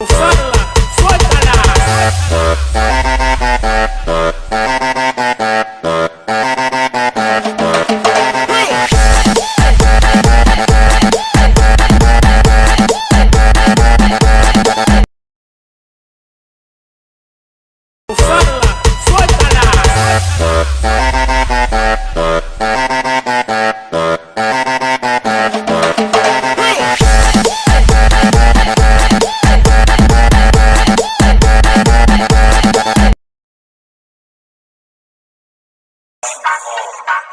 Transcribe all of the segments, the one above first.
Fuck.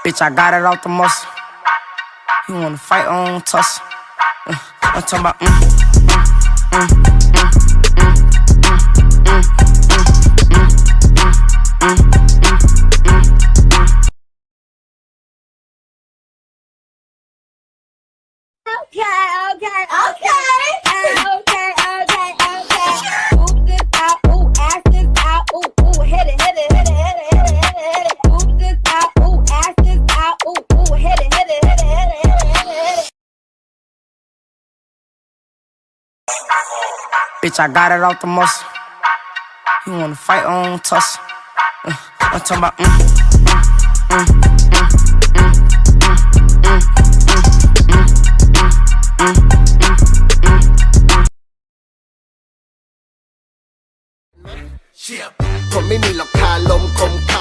Bitch, I got it out the muscle. You wanna fight on tussle? Uh, I'm talking about. Mm, mm, mm, Okay, okay, okay. Bitch, I got it off the muscle. You wanna fight on tussle? Uh, I'm talking about. Mm, mm, mm, mm. ผมไม่มีหลอกคาลมคม